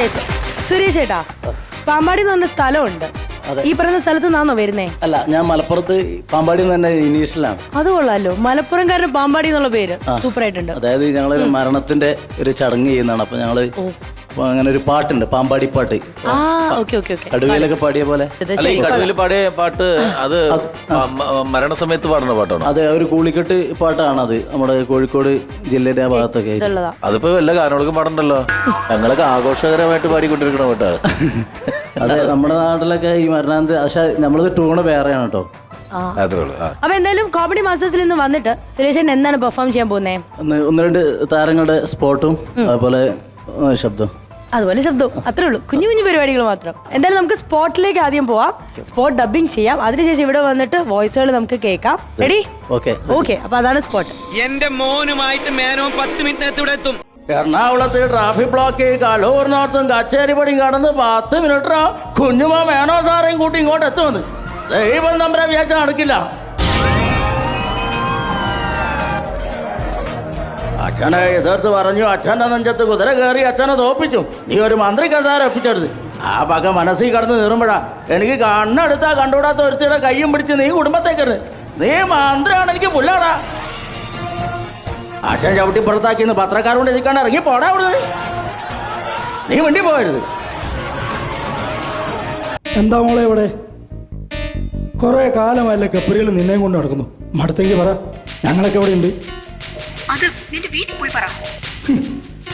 Yes Suresh ഏട്ടാ പാമ്പാടി എന്ന് പറഞ്ഞ സ്ഥലമുണ്ട്. അതെ. ഈ പറയുന്ന സ്ഥലത്ത് നിന്നാണോ വരുന്നേ? അല്ല ഞാൻ മലപ്പുറത്ത് പാമ്പാടി എന്ന് തന്നെ ഇനീഷ്യലാണ് അത് കൊള്ളാലോ. മലപ്പുറംകാരന് പാമ്പാടി എന്നുള്ള പേര് സൂപ്പർ ആയിട്ടുണ്ട് അതായത് ഞങ്ങളൊരു മരണത്തിന്റെ ഒരു ചടങ്ങ് ചെയ്യുന്നതാണ്. അപ്പൊ ഞങ്ങൾ അങ്ങനെ ഒരു പാട്ടുണ്ട് പാമ്പാടി പാട്ട്. ആ ഓക്കെ ഓക്കെ ഓക്കെ. കടുവയിലൊക്കെ പാടിയ പോലെ? അല്ല ഈ കടുവയിൽ പാടിയ പാട്ട് അത് മ- മരണസമയത്ത് പാടുന്ന പാട്ടാണ്? അതെ ഒരു കൂളിക്കെട്ട് പാട്ടാണ് അത് നമ്മുടെ കോഴിക്കോട് ജില്ലയുടെ ആ ഭാഗത്തൊക്കെ ആയിട്ട്. ഇതുള്ളതാ. അതിപ്പോ വല്ല ഗാനങ്ങൾക്കും പാടണ്ടല്ലോ? ഞങ്ങളൊക്കെ ആഘോഷകരമായിട്ട് പാടിക്കൊണ്ടിരിക്കണ കേട്ടോ അതെ നമ്മുടെ നാട്ടിലൊക്കെ ഈ മരണാന്ത് പക്ഷെ നമ്മളത് ടൂണ് വേറെയാണ് കേട്ടോ. ആ. അത്രേ ഉള്ളൂ ആ. അപ്പൊ എന്തായാലും കോമഡി മാസ്റ്റേഴ്സിൽ നിന്ന് വന്നിട്ട് സുരേഷൻ എന്താണ് പെർഫോം ചെയ്യാൻ പോകുന്നത് ഒന്ന് ഒന്ന് രണ്ട് താരങ്ങളുടെ സ്പോട്ടും അതുപോലെ ശബ്ദം. അതുപോലെ ശബ്ദവും. അത്രേ ഉള്ളൂ. കുഞ്ഞു കുഞ്ഞു പരിപാടികൾ മാത്രം. എന്തായാലും നമുക്ക് സ്പോട്ടിലേക്ക് ആദ്യം പോവാം. സ്പോട്ട് ഡബിങ് ചെയ്യാം. അതിനുശേഷം ഇവിടെ വന്നിട്ട് വോയിസുകൾ നമുക്ക് കേൾക്കാം. Ready okay. ഓക്കെ. അപ്പൊ അതാണ് സ്പോട്ട്. എന്റെ മോനുമായിട്ട് മേനോ പത്ത് മിനിറ്റ് ഇവിടെ എത്തും. എറണാകുളത്ത് ട്രാഫിക് ബ്ലോക്ക് കലൂർ നോർത്തും കച്ചേരിപ്പടിയും കടന്ന് പത്ത് മിനിറ്റ് കുഞ്ഞുമോ മേനോ സാറേയും കൂട്ടി ഇങ്ങോട്ട് എത്തുമെന്ന്. ദൈവം നമ്മുടെ വിചാരിച്ച നടക്കില്ല. അച്ഛനെ എതിർത്ത് പറഞ്ഞു അച്ഛന്റെ നെഞ്ചത്ത് കുതിര കയറി അച്ഛനെ തോപ്പിച്ചു. നീ ഒരു മന്ത്രി കസാര ഒപ്പിച്ചെടുത്ത്. ആ പക മനസ്സിൽ കടന്ന് നീറുമ്പോഴാ എനിക്ക് കണ്ണെടുത്താ കണ്ടുകൂടാത്ത ഒരുത്തിയുടെ കയ്യും പിടിച്ച് നീ കുടുംബത്തേക്കരുത് നീ മന്ത്രിയാണ് എനിക്ക് പുല്ലാടാ. അച്ഛൻ ചവിട്ടി പുറത്താക്കിന്ന് പത്രക്കാരോട് ഇരിക്കാണ്ട് ഇറങ്ങി പോടാ അവിടുന്ന്. നീ വണ്ടി പോകരുത്. എന്താ മോളെ ഇവിടെ? കുറെ കാലമല്ല കപ്പറികൾ നിന്നെയും കൊണ്ട് നടക്കുന്നു. മടുത്തെങ്കിൽ പറ. ഞങ്ങളൊക്കെ ഇവിടെ ഉണ്ട്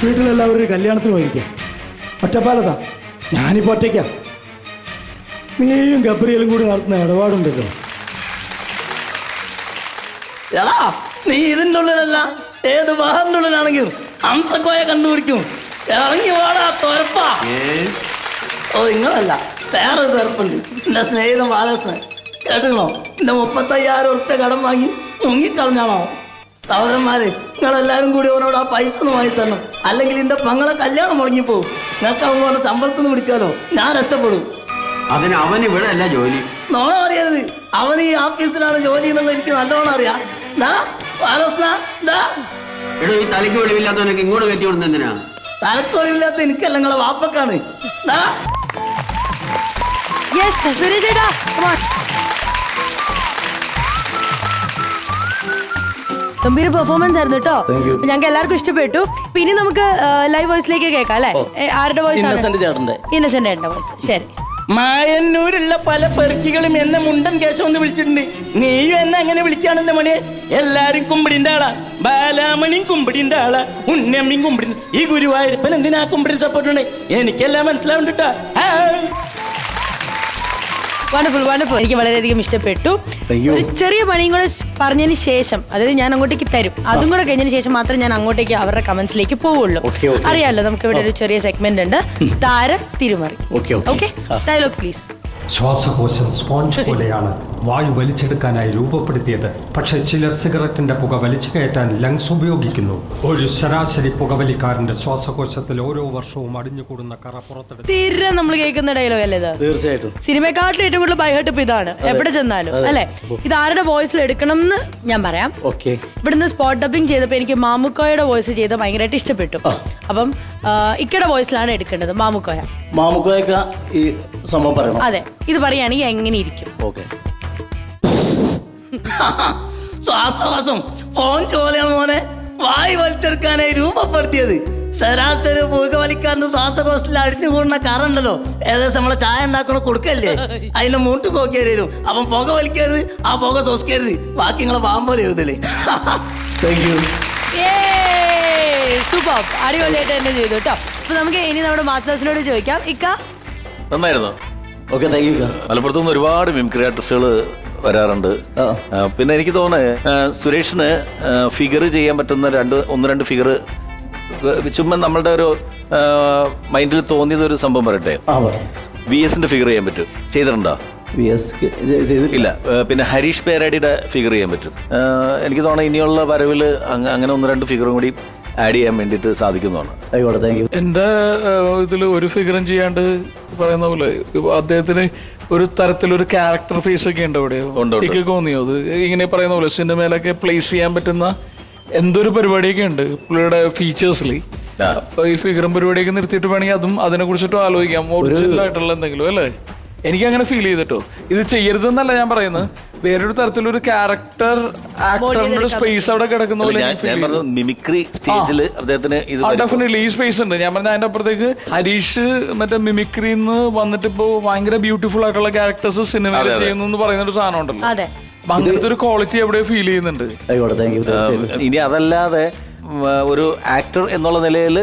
വീട്ടിലെല്ലാവരും ഒരു കല്യാണത്തിന് പോയിരിക്കാം ഒറ്റപ്പാലത്താ. ഞാനിപ്പോൾ ഒറ്റയ്ക്കാ. നീയും ഗബ്രിയലും കൂടി നടത്തുന്ന ഇടപാടുണ്ടല്ലോ. നീ ഇതിന്റെ ഉള്ളിലല്ല ഏത് വാഹനത്തിന്റെ ഉള്ളിലാണെങ്കിലും അംസക്കോയെ കണ്ടുപിടിക്കും. ഇറങ്ങി വാടാ തുരപ്പാ. ഓ നിങ്ങളല്ല വേറെ തോരപ്പുണ്ട്. എന്റെ സ്നേഹിതം ബാലകൃഷ്ണൻ. കേട്ടോ എന്റെ മുപ്പത്തയ്യായിരം ഉറുപ്പ്യ കടം വാങ്ങി മുങ്ങിക്കളഞ്ഞാണോ? സഹോദരന്മാരെ നിങ്ങളെല്ലാരും കൂടി അവനോട് ആ പൈസ ഒന്ന് വാങ്ങി തരണം. അല്ലെങ്കിൽ എന്റെ പങ്ങളെ കല്യാണം മുടങ്ങിപ്പോവും. നിങ്ങൾക്ക് അവൻ പറഞ്ഞ ശമ്പളത്തിൽ നിന്ന് പിടിക്കാലോ? ഞാൻ രക്ഷപ്പെടും. അതിന് അവൻ ഇവിടെ അല്ല ജോലി. നോണ അറിയരുത്. അവൻ ഈ ഓഫീസിലാണ് ജോലി എന്നുള്ളത് എനിക്ക് നല്ലോണം അറിയാം. ദാ, ബാലകൃഷ്ണ, ദാ, എടോ ഈ തലയ്ക്ക് വെളിവില്ലാത്തവനൊക്കെ ഇങ്ങോട്ട് കയറ്റി കൊടുത്ത എന്തിനാ? തലക്കൊളിവില്ലാത്ത എനിക്കല്ല നിങ്ങളെ വാപ്പക്കാണ്. ദാ, ഗംഭീര പെർഫോമൻസ് ആയിരുന്നു കേട്ടോ. ഞങ്ങൾക്ക് എല്ലാവർക്കും ഇഷ്ടപ്പെട്ടു. പിന്നെ ഇനി നമുക്ക് ലൈവ് വോയിസിലേക്ക് കേൾക്കാം അല്ലേ? ആരുടെ വോയിസ് ഇന്നസെന്റ് ചേട്ടന്റെ വോയിസ് ശരി. മായന്നൂരുള്ള പല പെറുക്കികളും എന്നെ മുണ്ടൻ കേശം എന്ന് വിളിച്ചിട്ടുണ്ട്. നീയും എന്നെ അങ്ങനെ വിളിക്കാണെന്ന മണിയെ. എല്ലാരും കുമ്പിടിന്റെ ആളാ. ബാലാമണിയും കുമ്പിടിന്റെ ആളാ. ഉണ്ണിയമ്മയും കുമ്പിടി ഈ ഗുരുവായൂരപ്പൻ എന്തിനാ കുമ്പിടി സപ്പോർട്ടുണ്ട് എനിക്കെല്ലാം മനസ്സിലാവുന്നുണ്ട് വണ്ടർഫുൾ വണ്ടർഫുൾ. എനിക്ക് വളരെയധികം ഇഷ്ടപ്പെട്ടു. ഒരു ചെറിയ പണിയും കൂടെ പറഞ്ഞതിന് ശേഷം അതായത് ഞാൻ അങ്ങോട്ടേക്ക് തരും. അതും കൂടെ കഴിഞ്ഞതിന് ശേഷം മാത്രമേ ഞാൻ അങ്ങോട്ടേക്ക് അവരുടെ കമന്റ്സിലേക്ക് പോവുള്ളൂ. അറിയാലോ നമുക്ക് ഇവിടെ ഒരു ചെറിയ സെഗ്മെന്റ് ഉണ്ട്. താരം തിരുമറി. ഓക്കെ ഡയലോഗ് പ്ലീസ് ശ്വാസകോശം സ്പോഞ്ച് പോലെയാണ് വായു വലിച്ചെടുക്കാനായി രൂപപ്പെടുത്തിയത്. പക്ഷേ ചിലർ സിഗരറ്റിന്റെ പുക വലിച്ചു കയറ്റാൻ ലങ്സ് ഉപയോഗിക്കുന്നു. ഒരു ശരാശരി പുകവലിക്കാരന്റെ ശ്വാസകോശത്തിൽ ഓരോ വർഷവും അടിഞ്ഞുകൂടുന്ന കറ പുറത്തെടുക്കും തീരെ നമ്മൾ കേൾക്കുന്ന ഡയലോഗ് അല്ലേ ഇത്? തീർച്ചയായിട്ടും. സിനിമയെക്കാട്ടിലും ഏറ്റവും കൂടുതൽ ബൈഹട്ട് ഇപ്പൊ ഇതാണ്. എവിടെ ചെന്നാലും അല്ലെ? ഇത് ആരുടെ വോയിസിൽ എടുക്കണം എന്ന് ഞാൻ പറയാം. ഓക്കെ. ഇവിടുന്ന് സ്പോട്ട് ഡബിങ് ചെയ്തപ്പോൾ എനിക്ക് മാമുക്കോയുടെ വോയിസ് ചെയ്ത് ഭയങ്കരമായിട്ട് ഇഷ്ടപ്പെട്ടു. അപ്പം ഇക്കയുടെ വോയിസിലാണ് എടുക്കേണ്ടത് മാമുക്കോയ. മാമുക്കോയൊക്കെ ഈ സംഭവം പറയണം. അതെ. ഇത് പറയുകയാണെങ്കിൽ എങ്ങനെ ഇരിക്കും? ഓക്കെ. ശ്വാസവാസം ഫോൺ ചോലയാണ് മോനെ. വായി വലിച്ചെടുക്കാനായി രൂപപ്പെടുത്തിയത്. ശരാശരി പുകവലിക്കാരന്റെ ശ്വാസകോശത്തിൽ അടിഞ്ഞു കൂടുന്ന കാറുണ്ടല്ലോ. ഏകദേശം നമ്മളെ ചായ ഉണ്ടാക്കണ കൊടുക്കല്ലേ? അതിന്റെ മൂട്ട് നോക്കി തരും അപ്പം പുക വലിക്കരുത് ആ പുക ശ്വസിക്കരുത്. ബാക്കി നിങ്ങളെ പാമ്പോലെ എഴുതലേ താങ്ക് യു സൂപ്പർ അടിപൊളിയായിട്ട് തന്നെ ചെയ്തു കേട്ടോ. അപ്പൊ നമുക്ക് ഇനി നമ്മുടെ മാസ്റ്റേഴ്സിനോട് ചോദിക്കാം. ഇക്ക? നന്നായിരുന്നു? ഓക്കെ താങ്ക് യു മലപ്പുറത്തു നിന്ന് ഒരുപാട് മിമിക്രി ആർട്ടിസ്റ്റുകൾ വരാറുണ്ട്. പിന്നെ എനിക്ക് തോന്നുന്നത് സുരേഷിന് ഫിഗർ ചെയ്യാൻ പറ്റുന്ന രണ്ട് ഒന്ന് രണ്ട് ഫിഗർ ചുമ്മാ നമ്മളുടെ ഒരു മൈൻഡിൽ തോന്നിയത് ഒരു സംഭവം പറയട്ടെ? വി എസിന്റെ ഫിഗർ ചെയ്യാൻ പറ്റും. ചെയ്തിട്ടുണ്ടോ? ഇല്ല. പിന്നെ ഹരീഷ് പേരാടിയുടെ ഫിഗർ ചെയ്യാൻ പറ്റും. എനിക്ക് തോന്നുന്നു ഇനിയുള്ള വരവിൽ അങ്ങനെ ഒന്ന് രണ്ട് ഫിഗറും കൂടി ആഡ് ചെയ്യാൻ വേണ്ടിയിട്ട് സാധിക്കുന്നതാണ്. ആയിക്കോട്ടെ താങ്ക് യു എന്റെ ഇതിൽ ഒരു ഫിഗറും ചെയ്യാണ്ട് പറയുന്ന പോലെ അദ്ദേഹത്തിന് ഒരു തരത്തിലൊരു ക്യാരക്ടർ ഫേസ് ഒക്കെ ഉണ്ട് അവിടെ. എനിക്ക് തോന്നിയോ അത്? ഇങ്ങനെ പറയുന്ന പോലെ സിനിമയിലൊക്കെ പ്ലേസ് ചെയ്യാൻ പറ്റുന്ന എന്തൊരു പരിപാടിയൊക്കെ ഉണ്ട് പുള്ളിയുടെ ഫീച്ചേഴ്സിൽ ഈ ഫിഗറും പരിപാടിയൊക്കെ നിർത്തിയിട്ട് വേണമെങ്കിൽ അതും അതിനെ കുറിച്ചിട്ടും ആലോചിക്കാം ഒറിജിനൽ ആയിട്ടുള്ള എന്തെങ്കിലും അല്ലേ? എനിക്ക് അങ്ങനെ ഫീൽ ചെയ്തിട്ടോ. ഇത് ചെയ്യരുതെന്നല്ല ഞാൻ പറയുന്നത്. വേറൊരു തരത്തിലൊരു ക്യാരക്ടർ ആക്ടറിന്റെ സ്പേസ് അവിടെ കിടക്കുന്ന പോലെ ഞാൻ മിമിക്രി സ്റ്റേജിൽ അദ്ദേഹത്തിന് ഇത് ഡെഫിനറ്റ്ലി ഈ സ്പേസ് ഉണ്ട്. ഞാൻ പറഞ്ഞ അതിന്റെ അപ്പുറത്തേക്ക് ഹരീഷ് മറ്റേ മിമിക്രിന്ന് വന്നിട്ട് ഇപ്പോ ഭയങ്കര ബ്യൂട്ടിഫുൾ ആയിട്ടുള്ള ക്യാരക്ടേഴ്സ് സിനിമയിൽ അതെ. ചെയ്യുന്നു എന്ന് പറയുന്ന ഒരു സാധനം ഉണ്ടല്ലോ. അങ്ങനത്തെ ഒരു ക്വാളിറ്റി എവിടെ ഫീൽ ചെയ്യുന്നുണ്ട്. ഇനി അതല്ലാതെ ഒരു ആക്ടർ എന്നുള്ള നിലയിൽ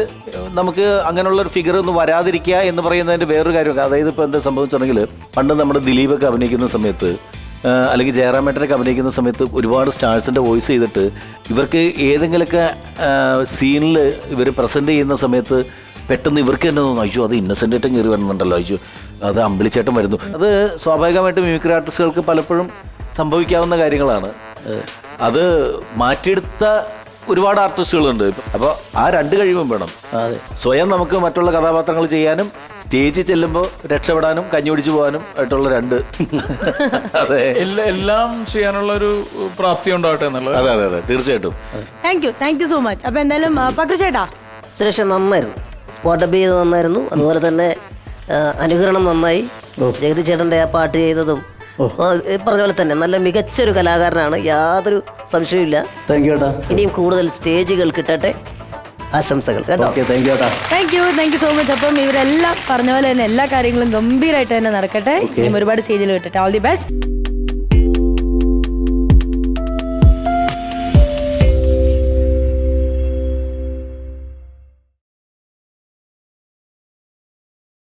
നമുക്ക് അങ്ങനെയുള്ള ഒരു ഫിഗർ ഒന്നും വരാതിരിക്കുക എന്ന് പറയുന്നതിന്റെ വേറൊരു കാര്യം അതായത് ഇപ്പോൾ എന്താ സംഭവിച്ചിട്ടുണ്ടെങ്കിൽ പണ്ട് നമ്മുടെ ദിലീപൊക്കെ അഭിനയിക്കുന്ന സമയത്ത് അല്ലെങ്കിൽ ജയറാമേട്ടനൊക്കെ അഭിനയിക്കുന്ന സമയത്ത് ഒരുപാട് സ്റ്റാർസിന്റെ വോയിസ് ചെയ്തിട്ട് ഇവർക്ക് ഏതെങ്കിലുമൊക്കെ സീനിൽ ഇവർ പ്രസന്റ് ചെയ്യുന്ന സമയത്ത് പെട്ടെന്ന് ഇവർക്ക് തന്നെ തോന്നും അയ്യോ അത് ഇന്നസെന്റ് ആയിട്ടും കയറി വരുന്നുണ്ടല്ലോ അയ്യോ അത് അമ്പിളിച്ചേട്ടൻ വരുന്നു. അത് സ്വാഭാവികമായിട്ടും മ്യൂക്കർ ആർട്ടിസ്റ്റുകൾക്ക് പലപ്പോഴും സംഭവിക്കാവുന്ന കാര്യങ്ങളാണ്. അത് മാറ്റിയെടുത്ത ഒരുപാട് ആർട്ടിസ്റ്റുകളുണ്ട് അപ്പോൾ ആ രണ്ട് കഴിവും വേണം. സ്വയം നമുക്ക് മറ്റുള്ള കഥാപാത്രങ്ങൾ ചെയ്യാനും സ്റ്റേജിൽ ചെല്ലുമ്പോൾ രക്ഷപ്പെടാനും കഞ്ഞി പോകാനും ആയിട്ടുള്ള രണ്ട്. അതെ. എല്ലാ- എല്ലാം ചെയ്യാനുള്ള ഒരു പ്രാപ്തി ഉണ്ടാവട്ടെ എന്നുള്ളത്. അതെ അതെ അതെ. തീർച്ചയായിട്ടും. Thank you thank you so much അപ്പൊ എന്തായാലും ആ, പക്രു ചേട്ടാ? സുരേഷ് നന്നായിരുന്നു. സ്പോട്ട് അപ്പ് ചെയ്ത് നന്നായിരുന്നു. അതുപോലെ തന്നെ ആ, അനുകരണം നന്നായി. ജഗതി ചേട്ടന്റെ ആ പാട്ട് ചെയ്തതും ആ, ഈ പറഞ്ഞ പോലെ തന്നെ നല്ല മികച്ചൊരു കലാകാരനാണ്. യാതൊരു സംശയമില്ല താങ്ക് യു ഏട്ടാ ഇനിയും കൂടുതൽ സ്റ്റേജുകൾ കിട്ടട്ടെ. ആശംസകൾ കേട്ടോ? Thank you thank you thank you so much അപ്പം ഇവരെല്ലാം പറഞ്ഞ പോലെ തന്നെ എല്ലാ കാര്യങ്ങളും ഗംഭീരമായിട്ട് തന്നെ നടക്കട്ടെ. ഇനിയും ഒരുപാട് സ്റ്റേജിൽ കിട്ടട്ടെ ഓൾ ദി ബെസ്റ്റ്